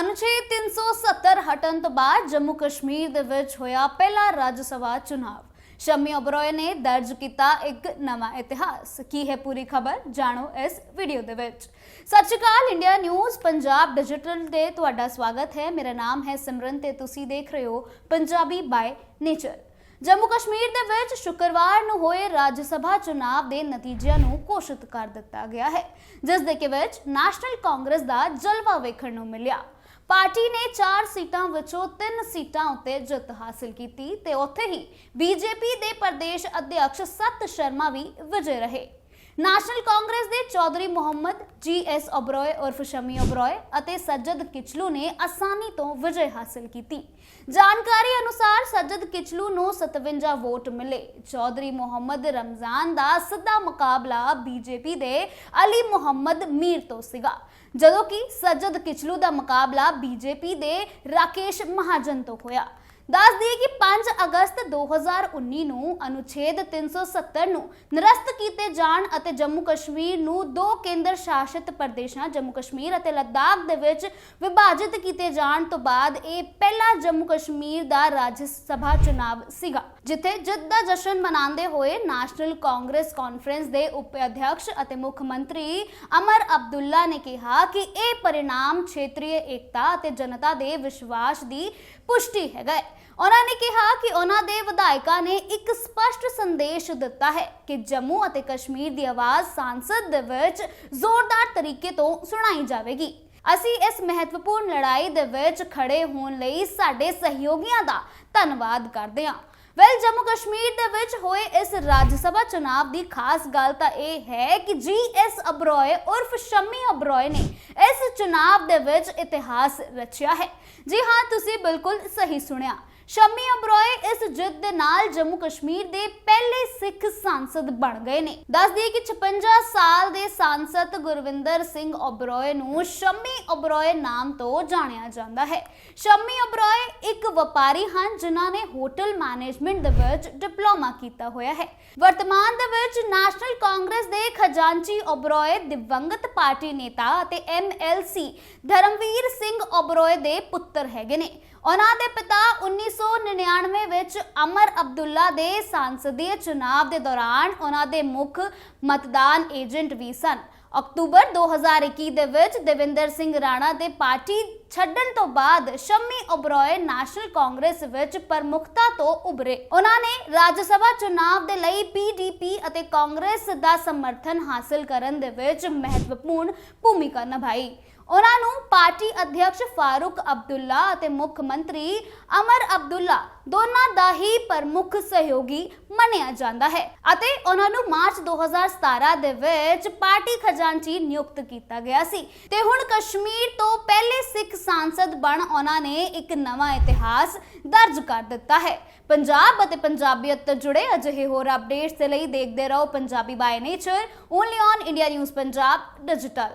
ਅਨੁਛੇਦ 370 ਹਟਣ ਤੋਂ ਬਾਅਦ ਜੰਮੂ ਕਸ਼ਮੀਰ ਦੇ ਵਿੱਚ ਹੋਇਆ ਪਹਿਲਾ ਰਾਜ ਸਭਾ ਚੁਣਾਵ। ਸ਼ਮੀ ਓਬਰੋਏ ਨੇ ਦਰਜ ਕੀਤਾ ਇੱਕ ਨਵਾਂ ਇਤਿਹਾਸ। ਕੀ ਹੈ ਪੂਰੀ ਖਬਰ ਜਾਣੋ ਇਸ ਵੀਡੀਓ ਦੇ ਵਿੱਚ। ਸਤਿ ਸ਼੍ਰੀ ਅਕਾਲ, ਇੰਡੀਆ ਨਿਊਜ਼, ਪੰਜਾਬ ਡਿਜੀਟਲ ਤੇ ਤੁਹਾਡਾ ਸਵਾਗਤ ਹੈ। ਮੇਰਾ ਨਾਮ ਹੈ ਸਿਮਰਨ ਤੇ ਤੁਸੀਂ ਦੇਖ ਰਹੇ ਹੋ ਪੰਜਾਬੀ ਬਾਈ ਨੇਚਰ। ਜੰਮੂ ਕਸ਼ਮੀਰ ਦੇ ਵਿੱਚ ਸ਼ੁੱਕਰਵਾਰ ਨੂੰ ਹੋਏ ਰਾਜ ਸਭਾ ਚੁਣਾਵ ਦੇ ਨਤੀਜਿਆਂ ਨੂੰ ਘੋਸ਼ਿਤ ਕਰ ਦਿੱਤਾ ਗਿਆ ਹੈ, ਜਿਸ ਦੇ ਕਿ ਵਿੱਚ ਨੈਸ਼ਨਲ ਕਾਂਗਰਸ ਦਾ ਜਲਵਾ ਵੇਖਣ ਨੂੰ ਮਿਲਿਆ। ਪਾਰਟੀ ਨੇ 4 ਸੀਟਾਂ ਵਿੱਚੋਂ 3 ਸੀਟਾਂ ਉੱਤੇ ਜਿੱਤ ਹਾਸਲ ਕੀਤੀ ਤੇ ਉੱਥੇ ਹੀ ਬੀਜੇਪੀ ਦੇ ਪ੍ਰਦੇਸ਼ ਅਧਿਕਸ਼ ਸਤ ਸ਼ਰਮਾ ਵੀ ਵਿਜੇ ਰਹੇ। ਨੈਸ਼ਨਲ ਕਾਂਗਰਸ ਦੇ ਚੌਧਰੀ ਮੁਹੰਮਦ ਜੀ ਐਸ ਓਬਰੋਏ ਉਰਫ ਸ਼ਮੀ ਓਬਰੋਏ ਅਤੇ ਸੱਜਦ ਕਿਚਲੂ ਨੇ ਆਸਾਨੀ ਤੋਂ ਵਿਜੇ ਹਾਸਲ ਕੀਤੀ। ਜਾਣਕਾਰੀ ਅਨੁਸਾਰ ਸੱਜਦ ਕਿਚਲੂ ਨੂੰ 57 ਵੋਟ ਮਿਲੇ। ਚੌਧਰੀ ਮੁਹੰਮਦ ਰਮਜ਼ਾਨ ਦਾ ਸਿੱਧਾ ਮੁਕਾਬਲਾ ਬੀਜੇਪੀ ਦੇ ਅਲੀ ਮੁਹੰਮਦ ਮੀਰ ਤੋਂ ਸੀਗਾ। ਜਦੋਂ ਕਿ ਸੱਜਦ ਕਿਚਲੂ ਦਾ ਮੁਕਾਬਲਾ ਬੀਜੇਪੀ ਦੇ ਰਾਕੇਸ਼ ਮਹਾਜਨ ਤੋਂ ਹੋਇਆ। ਦੱਸ ਦਈਏ ਕਿ 5 ਅਗਸਤ 2019 ਨੂੰ ਅਨੁਛੇਦ 370 ਨੂੰ ਨਿਰਸਤ ਕੀਤੇ ਜਾਣ ਅਤੇ ਜੰਮੂ ਕਸ਼ਮੀਰ ਨੂੰ ਦੋ ਕੇਂਦਰ ਸ਼ਾਸਿਤ ਪ੍ਰਦੇਸ਼ਾਂ, ਜੰਮੂ ਕਸ਼ਮੀਰ ਅਤੇ ਲੱਦਾਖ ਦੇ ਵਿੱਚ ਵਿਭਾਜਿਤ ਕੀਤੇ ਜਾਣ ਤੋਂ ਬਾਅਦ ਇਹ ਪਹਿਲਾ ਜੰਮੂ ਕਸ਼ਮੀਰ ਦਾ ਰਾਜ ਸਭਾ ਚੁਣਾਵ ਸੀਗਾ, ਜਿੱਥੇ ਜਿੱਤ ਦਾ ਜਸ਼ਨ ਮਨਾਉਂਦੇ ਹੋਏ ਨੈਸ਼ਨਲ ਕਾਂਗਰਸ ਕਾਨਫਰੰਸ ਦੇ ਉਪ ਅਧਿਕਸ਼ ਅਤੇ ਮੁੱਖ ਮੰਤਰੀ ਅਮਰ ਅਬਦੁੱਲਾ ਨੇ ਕਿਹਾ ਕਿ ਇਹ ਪਰਿਣਾਮ ਖੇਤਰੀ ਏਕਤਾ ਅਤੇ ਜਨਤਾ ਦੇ ਵਿਸ਼ਵਾਸ ਦੀ ਪੁਸ਼ਟੀ ਹੈਗਾ ਹੈ। ਉਹਨਾਂ ਨੇ ਕਿਹਾ ਕਿ ਉਹਨਾਂ ਦੇ ਵਿਧਾਇਕਾਂ ਨੇ ਇੱਕ ਸਪਸ਼ਟ ਸੰਦੇਸ਼ ਦਿੱਤਾ ਹੈ ਕਿ ਜੰਮੂ ਅਤੇ ਕਸ਼ਮੀਰ ਦੀ ਆਵਾਜ਼ ਸੰਸਦ ਦੇ ਵਿੱਚ ਜ਼ੋਰਦਾਰ ਤਰੀਕੇ ਤੋਂ ਸੁਣਾਈ ਜਾਵੇਗੀ। ਅਸੀਂ ਇਸ ਮਹੱਤਵਪੂਰਨ ਲੜਾਈ ਦੇ ਵਿੱਚ ਖੜੇ ਹੋਣ ਲਈ ਸਾਡੇ ਸਹਿਯੋਗੀਆਂ ਦਾ ਧੰਨਵਾਦ ਕਰਦੇ ਹਾਂ। ਵੈਲ ਜੰਮੂ ਕਸ਼ਮੀਰ ਦੇ ਵਿੱਚ ਹੋਏ ਇਸ ਰਾਜ ਸਭਾ ਚੁਣਾਵ ਦੀ ਖਾਸ ਗੱਲ ਤਾਂ ਇਹ ਹੈ ਕਿ ਜੀ ਐਸ ਅਬਰੋਏ ਉਰਫ ਸ਼ਮੀ ਅਬਰੋਏ ਨੇ ਇਸ ਚੁਣਾਵ ਦੇ ਵਿੱਚ ਇਤਿਹਾਸ ਰਚਿਆ ਹੈ। ਜੀ ਹਾਂ, ਤੁਸੀਂ ਬਿਲਕੁਲ ਸਹੀ ਸੁਣਿਆ। ਸ਼ਮੀ ਅਬਰੋਏ ਇਸ ਜਿੱਤ ਦੇ ਨਾਲ ਜੰਮੂ ਕਸ਼ਮੀਰ ਦੇ ਪਹਿਲੇ ਸਿੱਖ ਸੰਸਦ ਬਣ ਗਏ ਨੇ। ਦੱਸ ਦਈਏ ਕਿ 56 ਸਾਲ ਦੇ ਸੰਸਦ ਗੁਰਵਿੰਦਰ ਸਿੰਘ ਅਬਰੋਏ ਨੂੰ ਸ਼ਮੀ ਅਬਰੋਏ ਨਾਮ ਤੋਂ ਜਾਣਿਆ ਜਾਂਦਾ ਹੈ। ਸ਼ਮੀ ਅਬਰੋਏ ਇੱਕ ਵਪਾਰੀ ਹਨ, ਜਿਨ੍ਹਾਂ ਨੇ ਹੋਟਲ ਮੈਨੇਜਮੈਂਟ ਦੇ ਵਿੱਚ ਡਿਪਲੋਮਾ ਕੀਤਾ ਹੋਇਆ ਹੈ। ਵਰਤਮਾਨ ਦੇ ਵਿੱਚ ਨੈਸ਼ਨਲ ਕਾਂਗਰਸ ਦੇ ਖਜ਼ਾਨਚੀ ਅਬਰੋਏ ਦਿਵੰਗਤ ਪਾਰਟੀ ਨੇਤਾ ਅਤੇ ਐਮਐਲਸੀ ਧਰਮਵੀਰ ਸਿੰਘ ਅਬਰੋਏ ਦੇ ਪੁੱਤਰ ਹੈਗੇ ਨੇ। ਉਹਨਾਂ ਦੇ ਪਿਤਾ 1999 ਵਿੱਚ ਅਮਰ ਅਬਦੁੱਲਾ ਦੇ ਸੰਸਦੀ ਚੁਣਾਵ ਦੇ ਦੌਰਾਨ ਉਹਨਾਂ ਦੇ ਮੁੱਖ ਮਤਦਾਨ ਏਜੰਟ ਵੀ ਸਨ। ਅਕਤੂਬਰ 2021 ਦੇ ਵਿੱਚ ਦੇਵਿੰਦਰ ਸਿੰਘ ਰਾਣਾ ਦੇ ਪਾਰਟੀ ਛੱਡਣ ਤੋਂ ਬਾਅਦ ਸ਼ਮੀ ਓਬਰੋਏ ਨੈਸ਼ਨਲ ਕਾਂਗਰਸ ਵਿੱਚ ਪ੍ਰਮੁਖਤਾ ਤੋਂ ਉਭਰੇ। ਉਹਨਾਂ ਨੇ ਰਾਜ ਸਭਾ ਚੁਣਾਵ ਦੇ ਲਈ ਪੀਡੀਪੀ ਅਤੇ ਕਾਂਗਰਸ ਦਾ ਸਮਰਥਨ ਹਾਸਲ ਕਰਨ ਦੇ ਵਿੱਚ ਮਹੱਤਵਪੂਰਨ ਭੂਮਿਕਾ ਨਿਭਾਈ। ਉਹਨਾਂ ਨੂੰ ਪਾਰਟੀ ਅਧਿਕਸ਼ ਫਾਰੂਕ ਅਬਦੁੱਲਾ ਅਤੇ ਮੁੱਖ ਮੰਤਰੀ ਅਮਰ ਅਬਦੁੱਲਾ ਦੋਨਾਂ ਦਾ ਹੀ ਪ੍ਰਮੁੱਖ ਸਹਿਯੋਗੀ ਮੰਨਿਆ ਜਾਂਦਾ ਹੈ ਅਤੇ ਉਹਨਾਂ ਨੂੰ ਮਾਰਚ 2017 ਦੇ ਵਿੱਚ ਪਾਰਟੀ ਖਜ਼ਾਨਚੀ ਨਿਯੁਕਤ ਕੀਤਾ ਗਿਆ ਸੀ। ਤੇ ਹੁਣ ਕਸ਼ਮੀਰ ਤੋਂ ਪਹਿਲੇ ਸਿੱਖ ਸੰਸਦ ਬਣ ਉਹਨਾਂ ਨੇ ਇੱਕ ਨਵਾਂ ਇਤਿਹਾਸ ਦਰਜ ਕਰ ਦਿੱਤਾ ਹੈ। ਪੰਜਾਬ ਅਤੇ ਪੰਜਾਬੀਅਤ ਤੋਂ ਜੁੜੇ ਅਜਿਹੇ ਹੋਰ ਅਪਡੇਟਸ ਦੇ ਲਈ ਦੇਖਦੇ ਰਹੋ Punjabi by nature only on India news Punjab digital